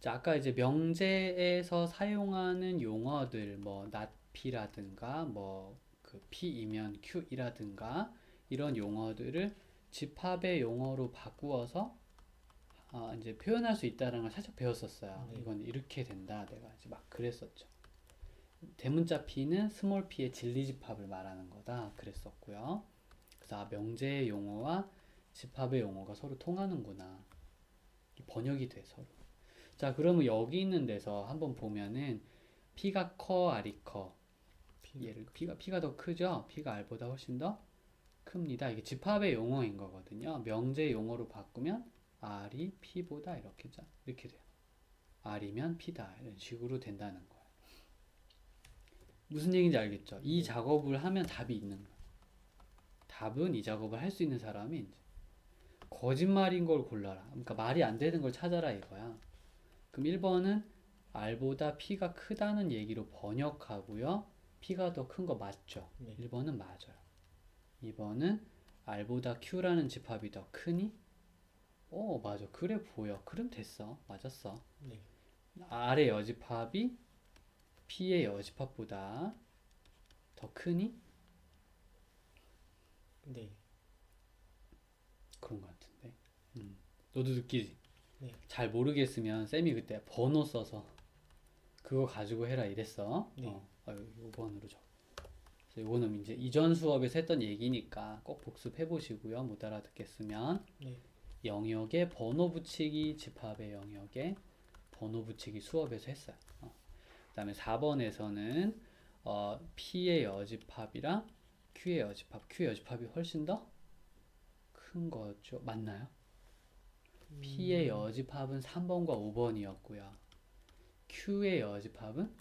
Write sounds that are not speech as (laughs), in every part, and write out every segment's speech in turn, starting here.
자, 아까 이제 명제에서 사용하는 용어들, 뭐, not P라든가, 뭐, 그 P이면 Q이라든가, 이런 용어들을 집합의 용어로 바꾸어서, 아, 이제 표현할 수 있다는 걸 살짝 배웠었어요. 네. 이건 이렇게 된다. 내가 이제 막 그랬었죠. 대문자 P는 스몰 p의 진리집합을 말하는 거다. 그랬었고요. 그래서 아, 명제의 용어와 집합의 용어가 서로 통하는구나. 이 번역이 돼, 서로. 자, 그러면 여기 있는 데서 한번 보면은 P가 커, R이 커. P 얘를 P가 P가 더 크죠? P가 R보다 훨씬 더 큽니다. 이게 집합의 용어인 거거든요. 명제 용어로 바꾸면 R이 P보다 이렇게 자 이렇게 돼요. R이면 P다 이런 식으로 된다는 거예요. 무슨 얘기인지 알겠죠? 이 작업을 하면 답이 있는 거예요. 답은 이 작업을 할 수 있는 사람이 이제 거짓말인 걸 골라라. 그러니까 말이 안 되는 걸 찾아라 이거야. 그럼 1번은 R보다 P가 크다는 얘기로 번역하고요. P가 더 큰 거 맞죠? 네. 1번은 맞아요. 2번은 R보다 Q라는 집합이 더 크니? 어, 맞아. 그래 보여. 그럼 됐어. 맞았어. 네. R의 여집합이 P의 여집합보다 더 크니? 네. 그런 것 같은데. 음. 너도 느끼지? 네. 잘 모르겠으면 쌤이 그때 번호 써서 그거 가지고 해라 이랬어. 네. 어, 아유, 요번으로 적. 그래서 요거는 이제 이전 수업에서 했던 얘기니까 꼭 복습해 보시고요. 못 알아듣겠으면 네. 영역에 번호 붙이기 집합의 영역에 번호 붙이기 수업에서 했어요. 어. 그다음에 4번에서는 어, P의 여집합이랑 Q의 여집합, Q의 여집합이 훨씬 더 큰 거죠. 맞나요? P의 여집합은 3번과 5번이었고요. Q의 여집합은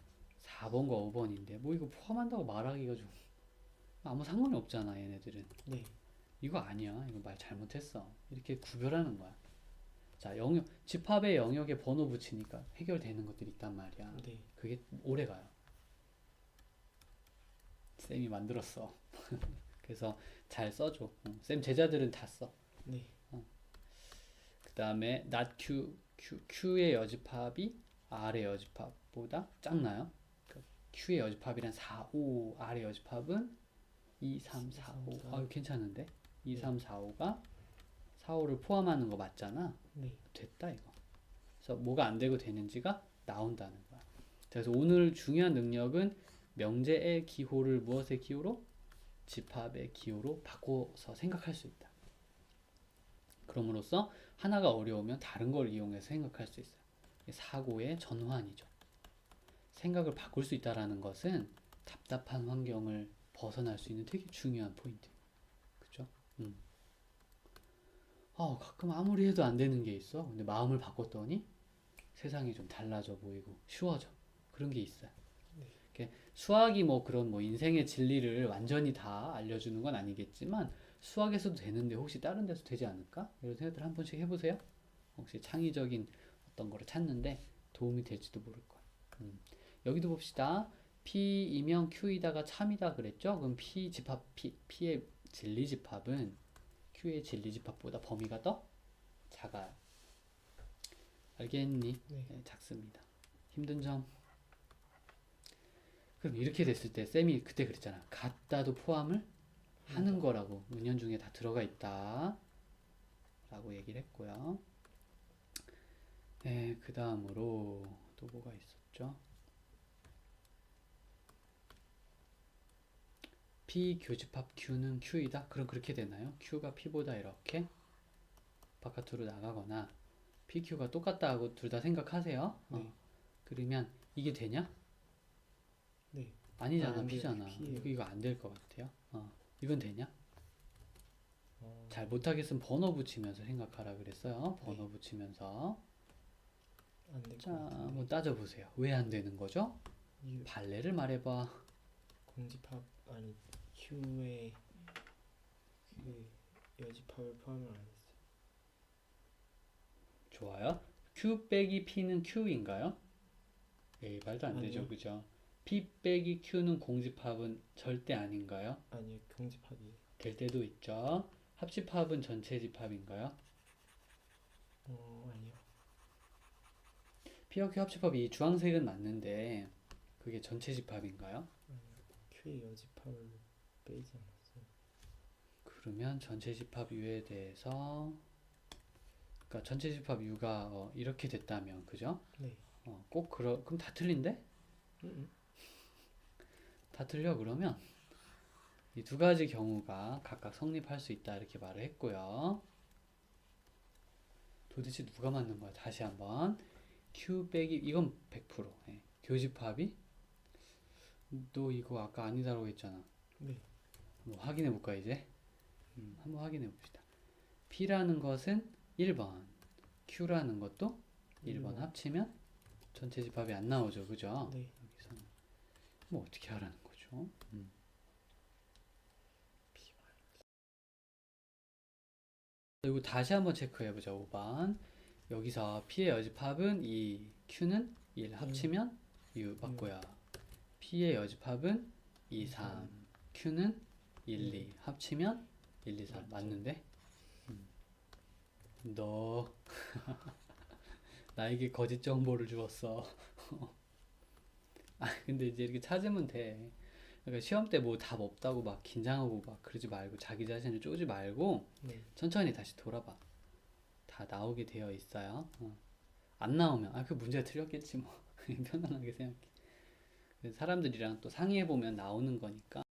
4번과 5번인데 뭐 이거 포함한다고 말하기가 좀 아무 상관이 없잖아 얘네들은. 네. 이거 아니야. 이거 말 잘못했어. 이렇게 구별하는 거야. 자, 영역, 집합의 영역에 번호 붙이니까 해결되는 것들이 있단 말이야. 네. 그게 오래 가요. 쌤이 만들었어. (laughs) 그래서 잘 써줘. 응, 쌤 제자들은 다 써. 네. 그 다음에 not Q, Q, Q의 여집합이 R의 여집합보다 작나요? 그 Q의 여집합이란 4, 5, R의 여집합은 2, 3, 4, 5. 4. 아유, 괜찮은데? 2, 네. 3, 4, 5가 4, 5를 포함하는 거 맞잖아. 네. 됐다, 이거. 그래서 뭐가 안 되고 되는지가 나온다는 거야. 그래서 오늘 중요한 능력은 명제의 기호를 무엇의 기호로? 집합의 기호로 바꿔서 생각할 수 있다. 그럼으로써 하나가 어려우면 다른 걸 이용해서 생각할 수 있어요. 사고의 전환이죠. 생각을 바꿀 수 있다라는 것은 답답한 환경을 벗어날 수 있는 되게 중요한 포인트. 그죠? 음. 아, 가끔 아무리 해도 안 되는 게 있어. 근데 마음을 바꿨더니 세상이 좀 달라져 보이고 쉬워져. 그런 게 있어요. 이렇게 수학이 뭐 그런 뭐 인생의 진리를 완전히 다 알려주는 건 아니겠지만 수학에서도 되는데 혹시 다른 데서 되지 않을까? 이런 생각들 한 번씩 해보세요. 혹시 창의적인 어떤 거를 찾는데 도움이 될지도 모를 거야. 음. 여기도 봅시다. P이면 Q이다가 참이다 그랬죠? 그럼 P 집합 P, P의 진리 집합은 Q의 진리 집합보다 범위가 더 작아요. 알겠니? 네. 네, 작습니다. 힘든 점. 그럼 이렇게 됐을 때 쌤이 그때 그랬잖아. 같다도 포함을 하는 거라고 은연 중에 다 들어가 있다. 라고 얘기를 했고요. 네, 그 다음으로 또 뭐가 있었죠? P 교집합 Q는 Q이다? 그럼 그렇게 되나요? Q가 P보다 이렇게 바깥으로 나가거나 PQ가 똑같다 하고 둘 다 생각하세요. 네. 어. 그러면 이게 되냐? 네. 아니잖아, 아. P잖아. P예요. 이거 안 될 것 같아요. 어. 이건 되냐? 어, 잘 못하겠으면 번호 붙이면서 생각하라 그랬어요. 번호 네. 붙이면서. 자. 한번 따져보세요. 왜 안 되는 거죠? 이 발레를 말해봐. 공집합 아니 Q의 그 여집합을 포함을 안 했어요. 좋아요. Q 빼기 P는 Q인가요? 에이, 말도 안 되죠, 아니요. 그죠? P 빼기 Q는 공집합은 절대 아닌가요? 아니 공집합이 될 때도 있죠. 합집합은 전체 집합인가요? 어 아니요. P와 Q 합집합이 이 주황색은 맞는데 그게 전체 집합인가요? Q의 여집합을 빼지 않았어요. 그러면 전체 집합 U에 대해서 그러니까 전체 집합 U가 어, 이렇게 됐다면 그죠? 네. 어, 꼭 그러 그럼 다 틀린데? 음, 다 틀려 그러면 이 두 가지 경우가 각각 성립할 수 있다 이렇게 말을 했고요. 도대체 누가 맞는 거야? 다시 한번 Q 빼기 이건 100% 예. 교집합이 너 이거 아까 아니다라고 했잖아. 네. 한번 확인해 볼까 이제? 음, 한번 확인해 봅시다. P라는 것은 1번, Q라는 것도 1번 음. 합치면 전체 집합이 안 나오죠, 그죠? 네. 여기서는 뭐 어떻게 하라는 거 죠? 음. 그리고 다시 한번 체크해 보자. 5번. 여기서 P의 여집합은 2, Q는 1 합치면 U 맞고요. P의 여집합은 2, 3, Q는 1, 2 합치면 1, 2, 3 맞죠. 맞는데? 음. 너 (laughs) 나에게 거짓 정보를 주었어. (laughs) 아 근데 이제 이렇게 찾으면 돼. 그러니까 시험 때 뭐 답 없다고 막 긴장하고 막 그러지 말고 자기 자신을 쪼지 말고 네. 천천히 다시 돌아봐. 다 나오게 되어 있어요. 어. 안 나오면 아 그 문제가 틀렸겠지 뭐 (laughs) 편안하게 생각해. 그래서 사람들이랑 또 상의해 보면 나오는 거니까